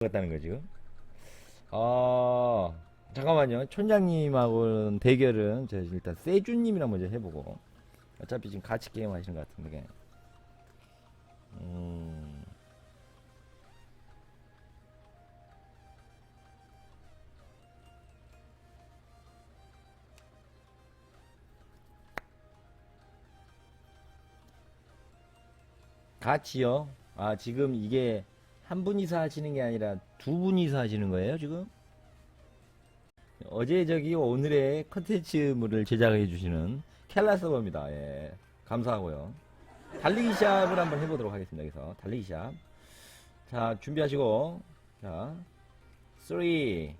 같다는 거 지금. 아 잠깐만요. 촌장님하고는 대결은 제가 일단 세준님이랑 먼저 해보고. 어차피 지금 같이 게임 하시는 것 같은데. 음. 같이요? 아, 지금 이게 한 분이서 하시는 게 아니라 두 분이서 하시는 거예요, 지금? 어제 저기 오늘의 컨텐츠물을 제작해 주시는 켈라 서버입니다. 예. 감사하고요. 달리기 샵을 한번 해보도록 하겠습니다. 여기서 달리기 샵. 자, 준비하시고. 자, 3, 2, 1,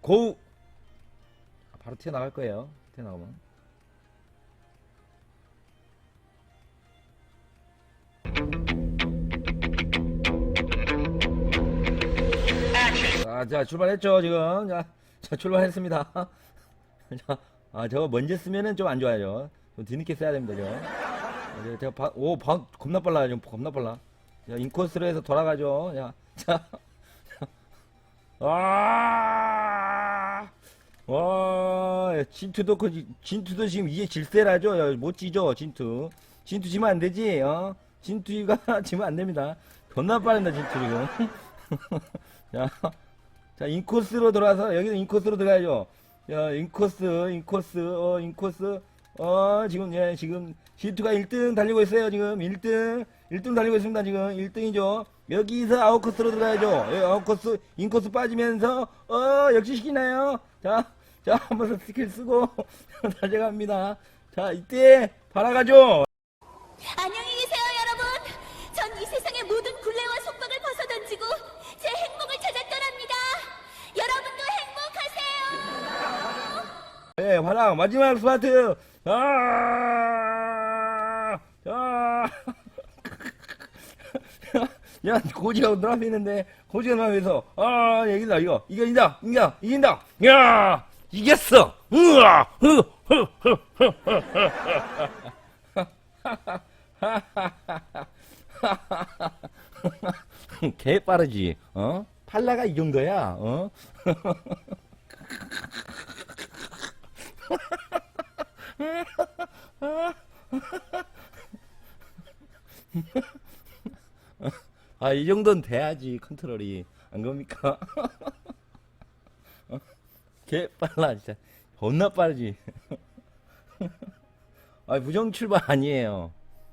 고! 바로 튀어나갈 거예요. 튀어나가면. 자, 자, 출발했죠, 지금. 자, 자 출발했습니다. 자, 아, 저거 먼저 쓰면은 좀 안 좋아요. 좀 뒤늦게 써야 됩니다, 저거. 어, 제가 바, 오, 바, 겁나 빨라요, 지금 겁나 빨라. 자, 인코스로 해서 돌아가죠. 자, 자. 와, 와, 진투도, 그, 진투도 지금 이제 질세라죠? 야, 못 지죠, 진투. 진투 지면 안 되지, 어? 진투가 지면 안 됩니다. 겁나 빠른다, 진투 지금. 자, 자, 인코스로 돌아서, 여기도 인코스로 들어가야죠. 야, 인코스, 인코스, 어, 인코스, 어, 지금, 예, 지금, 시투가 1등 달리고 있어요, 지금. 1등, 1등 달리고 있습니다, 지금. 1등이죠. 여기서 아웃코스로 들어가야죠. 예, 아웃코스, 인코스 빠지면서, 어, 역시 시키나요? 자, 자, 한번 스킬 쓰고, 달려갑니다. 자, 이때, 바라가죠. 안녕히 예, 화랑 마지막 스파트. 아, 아. 야, 고지가 있는데 고지가 있어. 아, 여기다 이거 이긴다, 이긴다, 이긴다. 야, 이겼어. 흐, 흐. 개 빠르지, 어? 팔라가 이 정도야, 어? 아, 이 정도는 돼야지, 컨트롤이. 안 겁니까? 어? 개 빨라, 진짜. 겁나 빠르지. 아, 부정 출발 아니에요.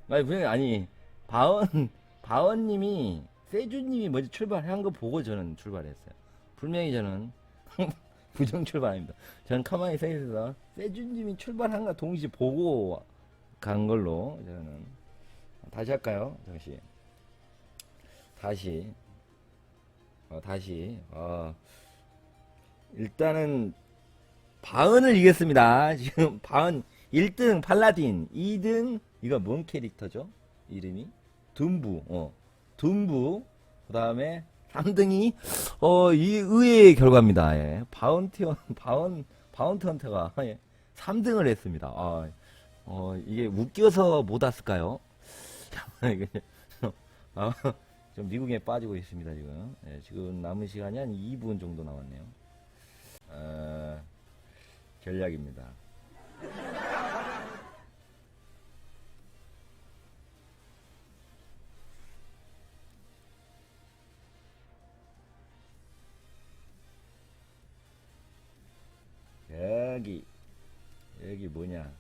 아니, 부정, 아니, 바원, 바원님이, 세주님이 먼저 출발한 거 보고 저는 출발했어요. 분명히 저는 부정 출발입니다. 저는 가만히 서 있어서 세주님이 출발한 거 동시에 보고 간 걸로 저는 다시 할까요? 잠시 다시 어, 다시 어, 일단은 바은을 이겼습니다. 지금 바은 1등 팔라딘, 2등 이거 뭔 캐릭터죠? 이름이 둠부, 어, 둠부. 그 다음에 3등이 어, 이 의외의 결과입니다. 예. 바운티 바운 바운트 헌터가 예. 3등을 했습니다. 아, 어, 이게 웃겨서 못 왔을까요? 아, 좀 미국에 빠지고 있습니다 지금. 예, 지금 남은 시간이 한 2분 정도 남았네요. 어, 전략입니다. 뭐냐?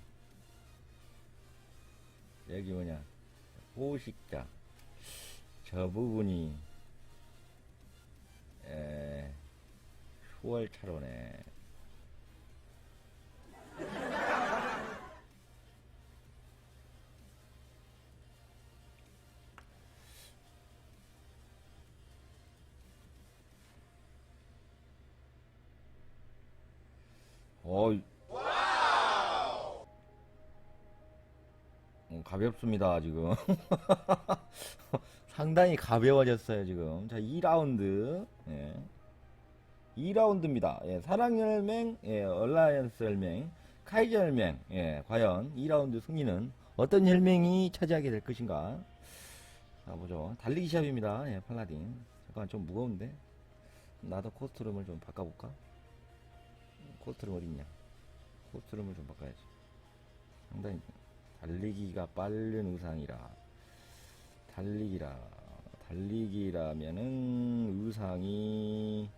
여기 뭐냐? 호식자. 저 부분이 에 수월차로네. 어, 어, 가볍습니다, 지금. 상당히 가벼워졌어요, 지금. 자, 2라운드. 예. 2라운드입니다. 예, 사랑열맹, 예, 얼라이언스 열맹, 카이저 열맹. 예, 과연 2라운드 승리는 어떤 혈맹이 차지하게 될 것인가? 가보죠. 달리기 시합입니다. 예, 팔라딘. 잠깐 좀 무거운데. 나도 코스튬을 좀 바꿔볼까? 코스튬 어딨냐? 코스튬을 좀 바꿔야지. 상당히 달리기가 빠른 의상이라. 달리기라. 달리기라면은 의상이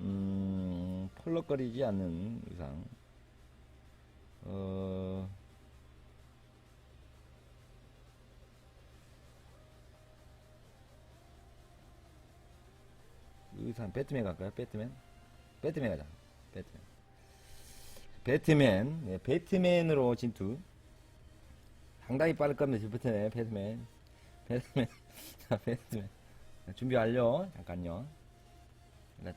음, 펄럭거리지 않는 의상. 어, 의상 배트맨 갈까요? 배트맨? 배트맨 가자. 배트맨. 배트맨. 네, 배트맨으로 진투. 상당히 빠를 겁니다. 배트맨. 배트맨. 배트맨. 자. 자, 준비 완료. 잠깐요. 나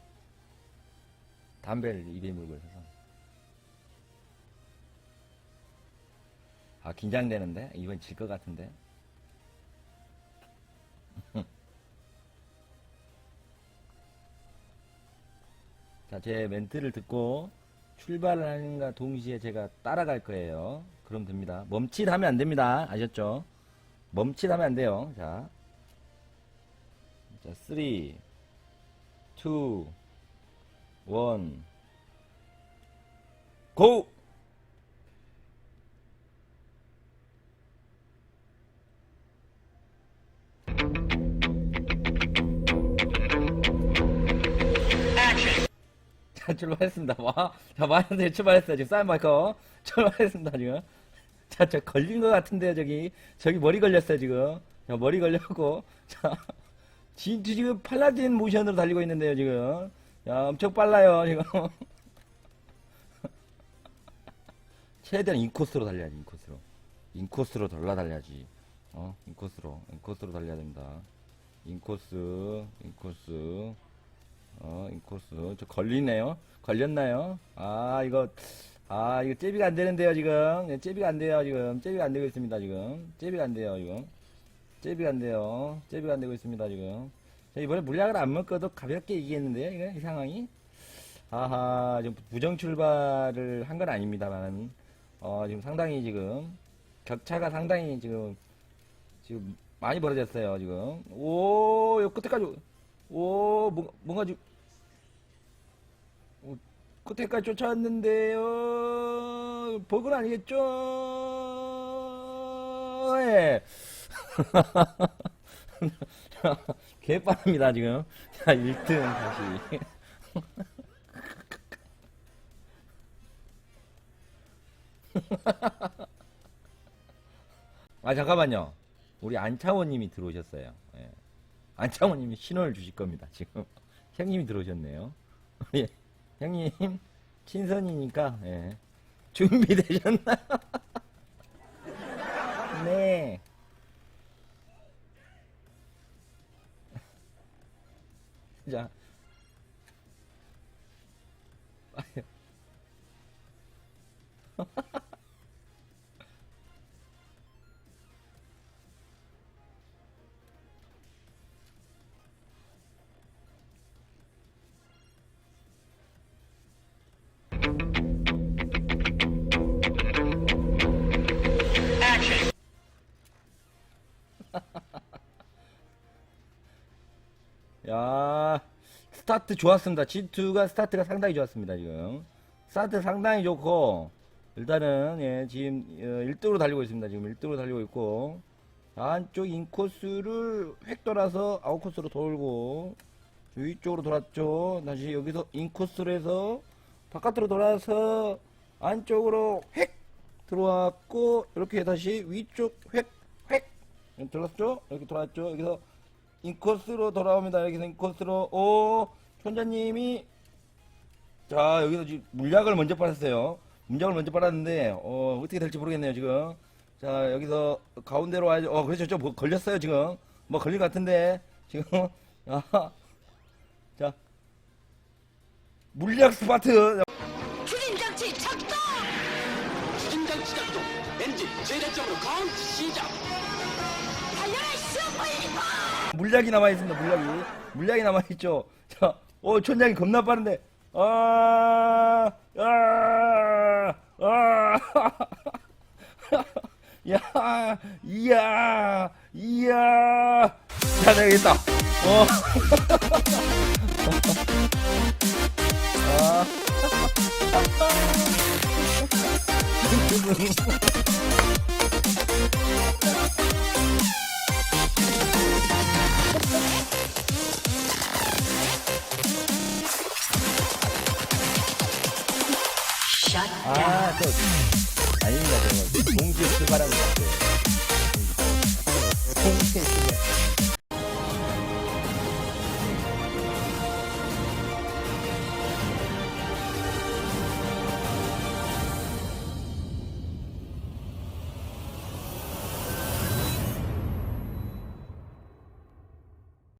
담배를 입에 물고 있어서. 아, 긴장되는데? 이번 질 것 같은데? 자, 제 멘트를 듣고 출발을 하는가 동시에 제가 따라갈 거예요. 그럼 됩니다. 멈칫하면 안 됩니다. 아셨죠? 멈칫하면 안 돼요. 자. 자, 3, 2, 1, 고! 자, 출발했습니다. 와, 자, 마이너스 출발했어요. 지금 사인 마이커. 출발했습니다, 지금. 자, 저 걸린 것 같은데요, 저기. 저기 머리 걸렸어요, 지금. 자, 머리 걸렸고. 자, 진짜 지금 팔라딘 모션으로 달리고 있는데요, 지금. 야, 엄청 빨라요, 지금. 최대한 인코스로 달려야지, 인코스로. 인코스로 돌라 달려야지. 어, 인코스로. 인코스로 달려야 됩니다. 인코스, 인코스. 어, 인코스. 저 걸리네요. 걸렸나요? 아, 이거, 아, 이거 제비가 안 되는데요, 지금. 네, 제비가 안 돼요, 지금. 제비가 안 되고 있습니다, 지금. 제비가 안 돼요, 지금. 제비가 안 돼요. 제비가 안 되고 있습니다, 지금. 자, 이번에 물약을 안 먹어도 가볍게 이기겠는데요, 이거, 이 상황이? 아하, 지금 부정 출발을 한 건 아닙니다만, 어, 지금 상당히 지금, 격차가 상당히 지금, 지금 많이 벌어졌어요, 지금. 오, 요 끝에까지, 오, 뭔가, 뭔가 지금, 오, 끝에까지 쫓아왔는데요. 버그는 아니겠죠? 예. 개빠릅니다, 지금. 자, 1등 다시. 아, 잠깐만요. 우리 안창호님이 들어오셨어요. 예. 안창호님이 신호를 주실 겁니다, 지금. 형님이 들어오셨네요. 예. 형님, 친선이니까, 예. 준비되셨나요? 네. 자. 야, 스타트 좋았습니다. G2가 스타트가 상당히 좋았습니다, 지금. 스타트 상당히 좋고, 일단은, 예, 지금, 어, 1등으로 달리고 있습니다. 지금 1등으로 달리고 있고, 안쪽 인코스를 획 돌아서 아웃코스로 돌고, 위쪽으로 돌았죠. 다시 여기서 인코스로 해서, 바깥으로 돌아서, 안쪽으로 획 들어왔고, 이렇게 다시 위쪽 획, 획! 들어갔죠? 이렇게 돌았죠? 여기서 인코스로 돌아옵니다. 여기서 인코스로 오 천자님이 자 여기서 지금 물약을 먼저 빨았어요. 물약을 먼저 빨았는데 어 어떻게 될지 모르겠네요 지금. 자 여기서 가운데로 와야죠. 어 그렇죠 좀 걸렸어요 지금. 뭐 걸린 것 같은데 지금 아 자 물약 스파트 추진장치 작동! 추진장치 작동 엔진 최대적으로 카운트 시작! 물약이 남아 있습니다. 물약이 물약이 남아 있죠. 자, 어 천장이 겁나 빠른데. 아, 아, 아, 야, 이야, 이야. 자, 되겠다. 어. 아. 아, 또, 아닙니다, 저거. 동시에 출발한 것 같아요.